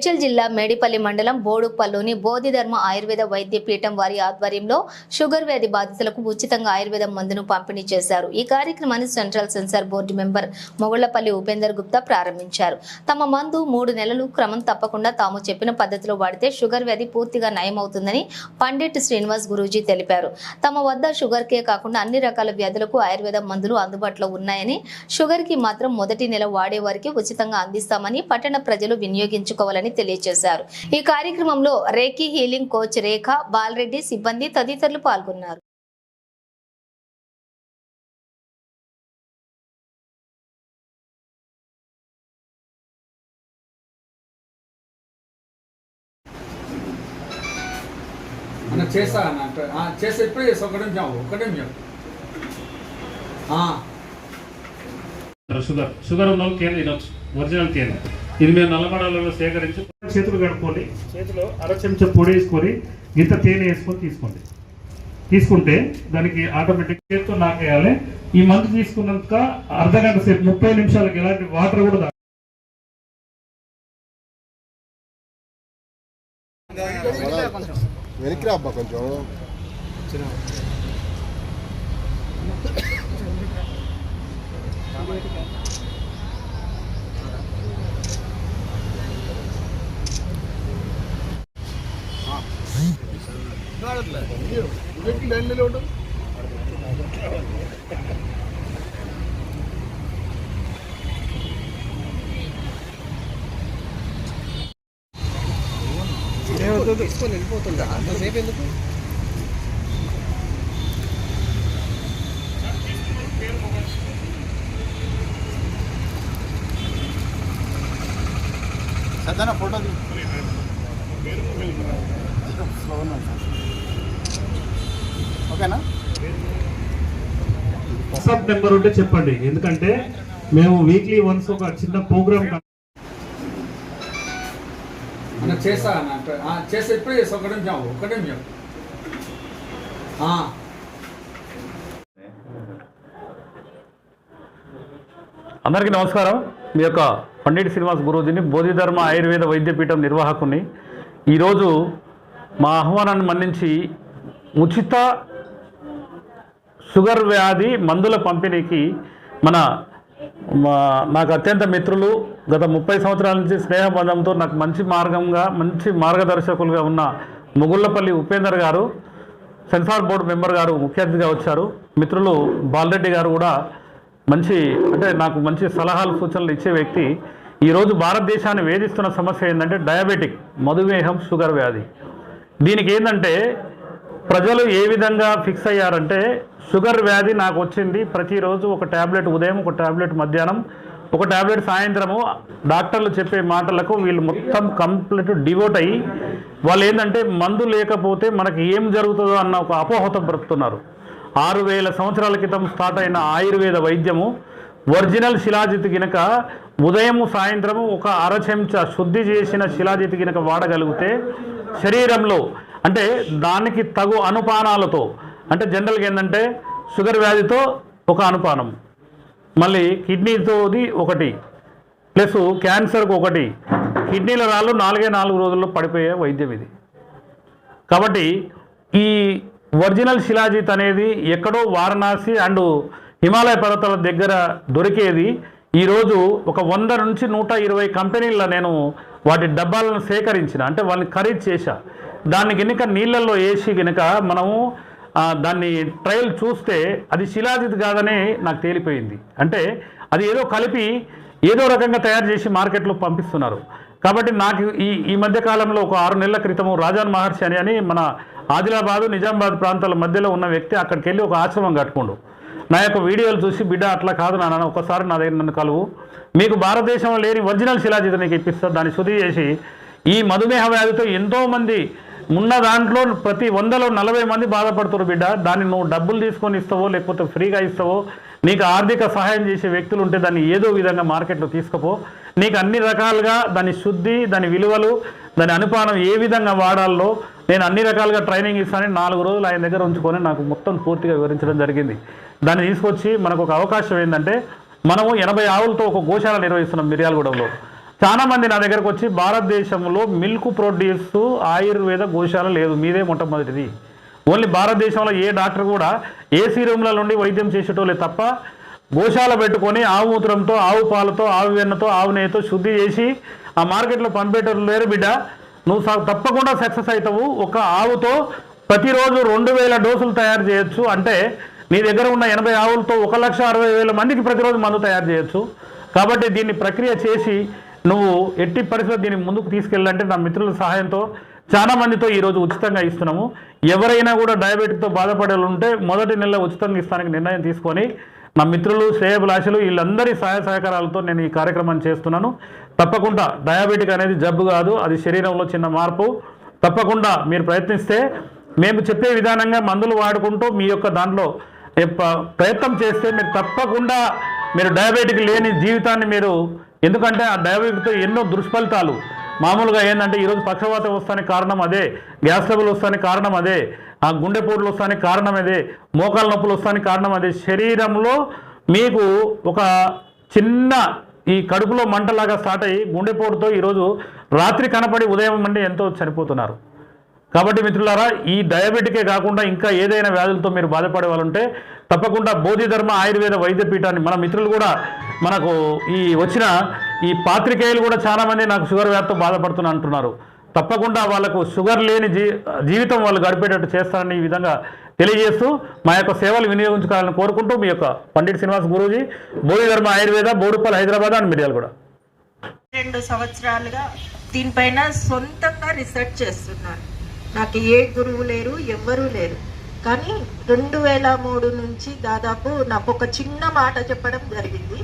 మేడ్చల్ జిల్లా మేడిపల్లి మండలం బోడుపల్లుని బోధిధర్మ ఆయుర్వేద వైద్య పీఠం వారి ఆధ్వర్యంలో షుగర్ వ్యాధి బాధితులకు ఉచితంగా ఆయుర్వేద మందును పంపిణీ చేశారు. ఈ కార్యక్రమాన్ని central censor board member Mogullapalli Upender Gupta ప్రారంభించారు. తమ మందు మూడు నెలలు క్రమం తప్పకుండా తాము చెప్పిన పద్ధతిలో వాడితే షుగర్ వ్యాధి పూర్తిగా నయమవుతుందని పండిట్ శ్రీనివాస్ గురూజీ తెలిపారు. తమ వద్ద షుగర్ కే కాకుండా అన్ని రకాల వ్యాధులకు ఆయుర్వేద మందులు అందుబాటులో ఉన్నాయని షుగర్కి మాత్రం మొదటి నెల వాడే వారికి ఉచితంగా అందిస్తామని పట్టణ ప్రజలు వినియోగించుకోవాలని తెలియజేశారు. ఈ కార్యక్రమంలో reiki healing coach Rekha Balareddy సిబ్బంది తదితరులు పాల్గొన్నారు. అన్న చేస్తా అన్న చేస్తే ఇప్పుడే చేస్తా? ఒకటే నిమిషం ఒకటే నిమిషం ఆ, షుగర్ షుగర్ ఉన్న వాళ్ళు తేనె తినొచ్చు ఒరిజినల్ తేనె ఇది మేము నల్లమడాలలో సేకరించి చేతులు కడుక్కోండి చేతిలో అర చెంచా పొడి వేసుకొని ఇంత తేనె వేసుకొని తీసుకోండి. తీసుకుంటే దానికి ఆటోమేటిక్ చేతితో నాకేయాలి. ఈ మందు తీసుకున్నాక అర్ధ గంట సేపు ముప్పై నిమిషాలకి ఎలాంటి వాటర్ కూడా తాగ- వెనక్కి రా అబ్బా కొంచెం సద్దన ఫోటో ఓకేనా వాట్సాప్ నెంబర్ ఉంటే చెప్పండి. ఎందుకంటే మేము వీక్లీ వన్స్ ఒక చిన్న ప్రోగ్రామ్ ఇప్పుడే చేస్తా ఒకటే నిమిషం ఒకటే అందరికీ నమస్కారం. మీ యొక్క పండిట్ శ్రీనివాస్ గురూజీని బోధిధర్మ ఆయుర్వేద వైద్యపీఠం నిర్వాహకుని. ఈరోజు మా ఆహ్వానాన్ని మన్నించి ఉచిత షుగర్ వ్యాధి మందుల పంపిణీకి మన మా నాకు అత్యంత మిత్రులు గత ముప్పై సంవత్సరాల నుంచి స్నేహబంధంతో నాకు మంచి మార్గంగా మంచి మార్గదర్శకులుగా ఉన్న ముగుళ్ళపల్లి ఉపేందర్ గారు సెన్సార్ బోర్డు మెంబర్ గారు ముఖ్య అతిథిగా వచ్చారు. మిత్రులు బాలరెడ్డి గారు కూడా మంచి అంటే నాకు మంచి సలహాలు సూచనలు ఇచ్చే వ్యక్తి. ఈరోజు భారతదేశాన్ని వేధిస్తున్న సమస్య ఏంటంటే డయాబెటిక్ మధుమేహం షుగర్ వ్యాధి. దీనికి ఏంటంటే ప్రజలు ఏ విధంగా ఫిక్స్ అయ్యారంటే షుగర్ వ్యాధి నాకు వచ్చింది ప్రతిరోజు ఒక ట్యాబ్లెట్ ఉదయం ఒక ట్యాబ్లెట్ మధ్యాహ్నం ఒక ట్యాబ్లెట్ సాయంత్రము. డాక్టర్లు చెప్పే మాటలకు వీళ్ళు మొత్తం కంప్లీట్ డివోట్ అయ్యి వాళ్ళు ఏంటంటే మందు లేకపోతే మనకి ఏం జరుగుతుందో అన్న ఒక అపోహతో బ్రతుకుతున్నారు. ఆరు వేల సంవత్సరాల క్రితం స్టార్ట్ అయిన ఆయుర్వేద వైద్యము ఒరిజినల్ శిలాజిత్ గినక ఉదయం సాయంత్రము ఒక అర చెంచా శుద్ధి చేసిన శిలాజిత్ గినక వాడగలిగితే శరీరంలో అంటే దానికి తగు అనుపానాలతో అంటే జనరల్గా ఏంటంటే షుగర్ వ్యాధితో ఒక అనుపానం. మళ్ళీ కిడ్నీతోది ఒకటి ప్లస్ క్యాన్సర్కి ఒకటి. కిడ్నీల రాళ్ళు నాలుగే నాలుగు రోజుల్లో పడిపోయే వైద్యం ఇది. కాబట్టి ఈ ఒరిజినల్ శిలాజిత్ అనేది ఎక్కడో వారణాసి అండ్ హిమాలయ పర్వతాల దగ్గర దొరికేది. ఈరోజు ఒక వంద నుంచి నూట ఇరవై కంపెనీల నేను వాటి డబ్బాలను సేకరించిన అంటే వాళ్ళని ఖరీదు చేశా. దాన్ని గినక నీళ్ళల్లో వేసి గనుక మనము దాన్ని ట్రయల్ చూస్తే అది శిలాజిత్ కాదనే నాకు తేలిపోయింది. అంటే అది ఏదో కలిపి ఏదో రకంగా తయారు చేసి మార్కెట్లో పంపిస్తున్నారు. కాబట్టి నాకు ఈ ఈ మధ్య కాలంలో ఒక ఆరు నెలల క్రితము రాజాన్ మహర్షి అని అని మన ఆదిలాబాదు నిజామాబాద్ ప్రాంతాల మధ్యలో ఉన్న వ్యక్తి అక్కడికి వెళ్ళి ఒక ఆశ్రమం కట్టుకుండు. నా యొక్క వీడియోలు చూసి బిడ్డ అట్లా కాదు నాన్న ఒకసారి నా దగ్గర నన్ను కలువు. మీకు భారతదేశంలో లేని ఒరిజినల్ శిలాజిత్ నీకు ఇప్పిస్తారు దాన్ని శుద్ధి చేసి ఈ మధుమేహ వ్యాధితో ఎంతోమంది ఉన్న దాంట్లో ప్రతి వందలో నలభై మంది బాధపడుతున్నారు బిడ్డ. దాన్ని నువ్వు డబ్బులు తీసుకొని ఇస్తావో లేకపోతే ఫ్రీగా ఇస్తావో నీకు ఆర్థిక సహాయం చేసే వ్యక్తులు ఉంటే దాన్ని ఏదో విధంగా మార్కెట్లో తీసుకుపో. నీకు అన్ని రకాలుగా దాని శుద్ధి దాని విలువలు దాని అనుపానం ఏ విధంగా వాడాలో నేను అన్ని రకాలుగా ట్రైనింగ్ ఇస్తానని నాలుగు రోజులు ఆయన దగ్గర ఉంచుకొని నాకు మొత్తం పూర్తిగా వివరించడం జరిగింది. దాన్ని తీసుకొచ్చి మనకు ఒక అవకాశం ఏంటంటే మనము ఎనభై ఆవులతో ఒక గోశాల నిర్వహిస్తున్నాం మిర్యాలగూడెంలో. చాలా మంది నా దగ్గరకు వచ్చి భారతదేశంలో మిల్క్ ప్రొడ్యూస్ ఆయుర్వేద గోశాల లేదు మీదే మొట్టమొదటిది. ఓన్లీ భారతదేశంలో ఏ డాక్టర్ కూడా ఏసీ రూమ్ల నుండి వైద్యం చేసేటోళ్ళే తప్ప గోశాల పెట్టుకొని ఆవు మూత్రంతో ఆవు పాలతో ఆవు వెన్నతో ఆవు నెయ్యితో శుద్ధి చేసి ఆ మార్కెట్లో పంపేటోళ్ళు లేరు బిడ్డ. నువ్వు తప్పకుండా సక్సెస్ అవుతావు ఒక ఆవుతో ప్రతిరోజు రెండు వేల డోసులు తయారు చేయొచ్చు. అంటే నీ దగ్గర ఉన్న ఎనభై ఆవులతో ఒక లక్ష అరవై వేల మందికి ప్రతిరోజు మందు తయారు చేయొచ్చు. కాబట్టి దీన్ని ప్రక్రియ చేసి నువ్వు ఎట్టి పరిస్థితుల్లో దీన్ని ముందుకు తీసుకెళ్ళాలంటే నా మిత్రుల సహాయంతో చాలా మందితో ఈరోజు ఉచితంగా ఇస్తున్నాము. ఎవరైనా కూడా డయాబెటిక్తో బాధపడే ఉంటే మొదటి నెల ఉచితంగా ఇస్తానికి నిర్ణయం తీసుకొని నా మిత్రులు శ్రేయభిలాషులు వీళ్ళందరి సహాయ సహకారాలతో నేను ఈ కార్యక్రమాన్ని చేస్తున్నాను. తప్పకుండా డయాబెటిక్ అనేది జబ్బు కాదు అది శరీరంలో చిన్న మార్పు. తప్పకుండా మీరు ప్రయత్నిస్తే మేము చెప్పే విధానంగా మందులు వాడుకుంటూ మీ యొక్క దాంట్లో ప్రయత్నం చేస్తే మీరు తప్పకుండా మీరు డయాబెటిక్ లేని జీవితాన్ని మీరు ఎందుకంటే ఆ డయాబెటిక్తో ఎన్నో దుష్ఫలితాలు. మామూలుగా ఏంటంటే ఈరోజు పక్షవాతం వస్తానికి కారణం అదే గ్యాస్ లెవెల్ వస్తానికి కారణం అదే ఆ గుండెపోటులు వస్తానికి కారణం అదే మోకాల నొప్పులు వస్తానికి కారణం అదే. శరీరంలో మీకు ఒక చిన్న ఈ కడుపులో మంటలాగా స్టార్ట్ అయ్యి గుండెపోటుతో ఈరోజు రాత్రి కనపడి ఉదయం అంటే ఎంతో చనిపోతున్నారు. కాబట్టి మిత్రులారా ఈ డయాబెటికే కాకుండా ఇంకా ఏదైనా వ్యాధులతో మీరు బాధపడే వాళ్ళు ఉంటే తప్పకుండా బోధిధర్మ ఆయుర్వేద వైద్య పీఠాన్ని మన మిత్రులు కూడా మనకు ఈ వచ్చిన ఈ పాత్రికేయులు కూడా చాలామంది నాకు షుగర్ వ్యాధితో బాధపడుతున్నా అంటున్నారు. తప్పకుండా వాళ్ళకు షుగర్ లేని జీ జీవితం వాళ్ళు గడిపేటట్టు చేస్తారని ఈ విధంగా తెలియజేస్తూ మా యొక్క సేవలు వినియోగించుకోవాలని కోరుకుంటూ మీ యొక్క పండిట్ శ్రీనివాస్ గురూజీ బోధిధర్మ ఆయుర్వేద బోడుపల్లి హైదరాబాద్ అండ్ మిర్యాల కూడా రెండు సంవత్సరాలుగా దీనిపైన సొంతంగా రీసెర్చ్ చేస్తున్నారు. నాకు ఏ గురువు లేరు ఎవ్వరూ లేరు. కానీ రెండు వేల మూడు నుంచి దాదాపు నాకు ఒక చిన్న మాట చెప్పడం జరిగింది.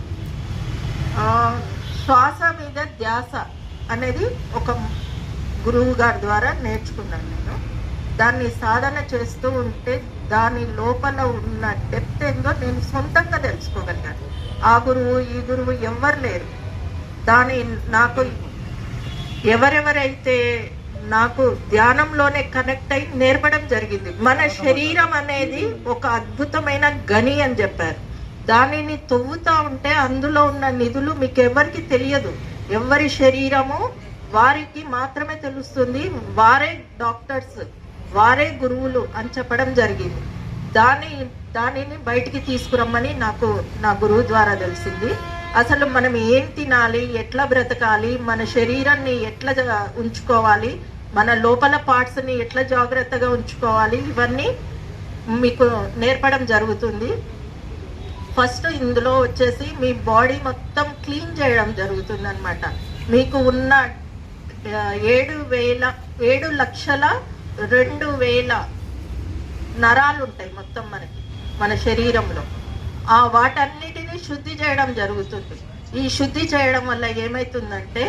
శ్వాస మీద ధ్యాస అనేది ఒక గురువు గారి ద్వారా నేర్చుకున్నాను నేను. దాన్ని సాధన చేస్తూ ఉంటే దాని లోపల ఉన్న డెప్త్ ఏందో నేను సొంతంగా తెలుసుకోగలిగాను. ఆ గురువు ఈ గురువు ఎవ్వరు లేరు. దాని నాకు ఎవరెవరైతే నాకు ధ్యానంలోనే కనెక్ట్ అయి నేర్పడం జరిగింది. మన శరీరం అనేది ఒక అద్భుతమైన గని అని చెప్పారు. దానిని తవ్వుతా ఉంటే అందులో ఉన్న నిధులు మీకు ఎవరికి తెలియదు. ఎవరి శరీరము వారికి మాత్రమే తెలుస్తుంది. వారే డాక్టర్స్ వారే గురువులు అని చెప్పడం జరిగింది. దాని దానిని బయటికి తీసుకురమ్మని నాకు నా గురువు ద్వారా తెలిసింది. అసలు మనం ఏం తినాలి ఎట్లా బ్రతకాలి మన శరీరాన్ని ఎట్లా ఉంచుకోవాలి మన లోపల పార్ట్స్ని ఎట్లా జాగ్రత్తగా ఉంచుకోవాలి ఇవన్నీ మీకు నేర్పడం జరుగుతుంది. ఫస్ట్ ఇందులో వచ్చేసి మీ బాడీ మొత్తం క్లీన్ చేయడం జరుగుతుంది అనమాట మీకు ఉన్న ఏడు వేల ఏడు లక్షల రెండు వేల నరాలు ఉంటాయి మొత్తం మనకి మన శరీరంలో. ఆ వాటన్నిటిని శుద్ధి చేయడం జరుగుతుంది. ఈ శుద్ధి చేయడం వల్ల ఏమవుతుందంటే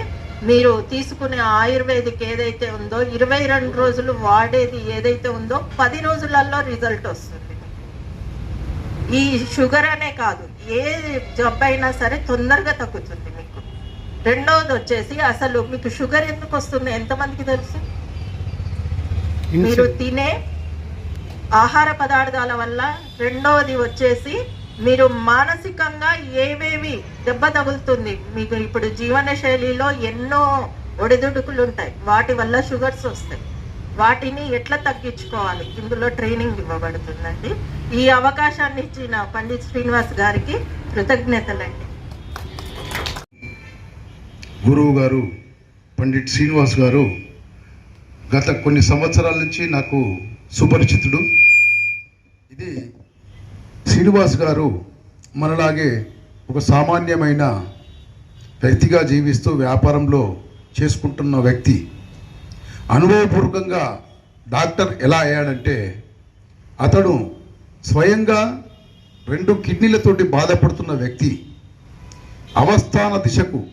మీరు తీసుకునే ఆయుర్వేదిక్ ఏదైతే ఉందో ఇరవై రెండు రోజులు వాడేది ఏదైతే ఉందో పది రోజులలో రిజల్ట్ వస్తుంది. ఈ షుగర్ అనే కాదు ఏ జబ్బు అయినా సరే తొందరగా తగ్గుతుంది మీకు. రెండవది వచ్చేసి అసలు మీకు షుగర్ ఎందుకు వస్తుంది? ఎంతమందికి తెలుసు? మీరు తినే ఆహార పదార్థాల వల్ల రెండవది వచ్చేసి మీరు మానసికంగా ఏవేవి దెబ్బ తగులుతుంది? మీకు ఇప్పుడు జీవన శైలిలో ఎన్నో ఒడిదుడుకులు ఉంటాయి వాటి వల్ల షుగర్స్ వస్తాయి. వాటిని ఎట్లా తగ్గించుకోవాలి? ఇందులో ట్రైనింగ్ ఇవ్వబడుతుందండి. ఈ అవకాశాన్ని ఇచ్చిన పండిత్ శ్రీనివాస్ గారికి కృతజ్ఞతలండి. గురువు గారు పండిట్ శ్రీనివాస్ గారు గత కొన్ని సంవత్సరాల నుంచి నాకు సుపరిచితుడు. ఇది శ్రీనివాస్ గారు మనలాగే ఒక సామాన్యమైన వ్యక్తిగా జీవిస్తూ వ్యాపారంలో చేసుకుంటున్న వ్యక్తి. అనుభవపూర్వకంగా డాక్టర్ ఎలా అయ్యాడంటే అతడు స్వయంగా రెండు కిడ్నీలతోటి బాధపడుతున్న వ్యక్తి. అవస్థాన దిశకు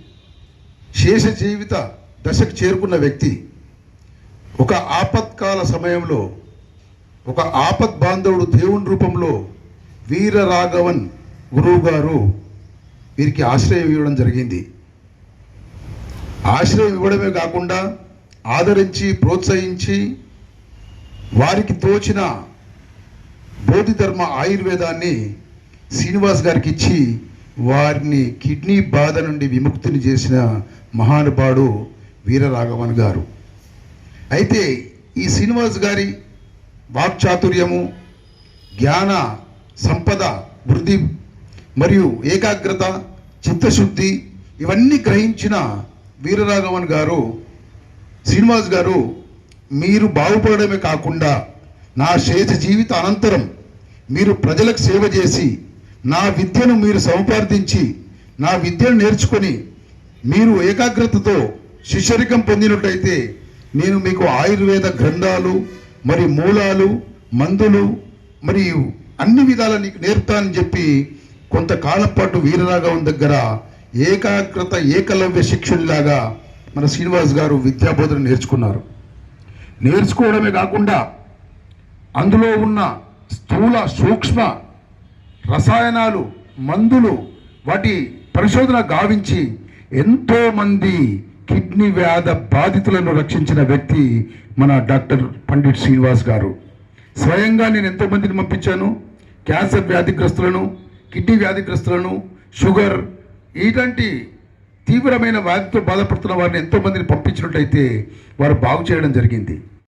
శేష జీవిత దశకు చేరుకున్న వ్యక్తి. ఒక ఆపత్కాల సమయంలో ఒక ఆపత్ బాంధవుడు దేవుని రూపంలో వీర రాఘవన్ గురువు గారు వీరికి ఆశ్రయం ఇవ్వడం జరిగింది. ఆశ్రయం ఇవ్వడమే కాకుండా ఆదరించి ప్రోత్సహించి వారికి తోచిన బోధిధర్మ ఆయుర్వేదాన్ని శ్రీనివాస్ గారికి ఇచ్చి వారిని కిడ్నీ బాధ నుండి విముక్తిని చేసిన మహానుభావుడు వీరరాఘవన్ గారు. అయితే ఈ శ్రీనివాస్ గారి వాక్చాతుర్యము జ్ఞాన సంపద వృద్ధి మరియు ఏకాగ్రత చిత్తశుద్ధి ఇవన్నీ గ్రహించిన వీరరాఘవన్ గారు శ్రీనివాస్ గారు మీరు బాగుపడమే కాకుండా నా శేష జీవిత అనంతరం మీరు ప్రజలకు సేవ చేసి నా విద్యను మీరు సముపార్జించి నా విద్యను నేర్చుకొని మీరు ఏకాగ్రతతో శిష్యరికం పొందినట్టయితే నేను మీకు ఆయుర్వేద గ్రంథాలు మరి మూలాలు మందులు మరియు అన్ని విధాలా నీకు నేర్పుతానని చెప్పి కొంతకాలం పాటు వీరరాఘవన్ దగ్గర ఏకాగ్రత ఏకలవ్య శిక్షునిలాగా మన శ్రీనివాస్ గారు విద్యాబోధన నేర్చుకున్నారు. నేర్చుకోవడమే కాకుండా అందులో ఉన్న స్థూల సూక్ష్మ రసాయనాలు మందులు వాటి పరిశోధన గావించి ఎంతోమంది కిడ్నీ వ్యాధ బాధితులను రక్షించిన వ్యక్తి మన డాక్టర్ పండిట్ శ్రీనివాస్ గారు. స్వయంగా నేను ఎంతో మందిని పంపించాను. క్యాన్సర్ వ్యాధిగ్రస్తులను కిడ్నీ వ్యాధిగ్రస్తులను షుగర్ ఇలాంటి తీవ్రమైన వ్యాధితో బాధపడుతున్న వారిని ఎంతోమందిని పంపించినట్టయితే పంపించినట్లయితే వారు బాగు చేయడం జరిగింది.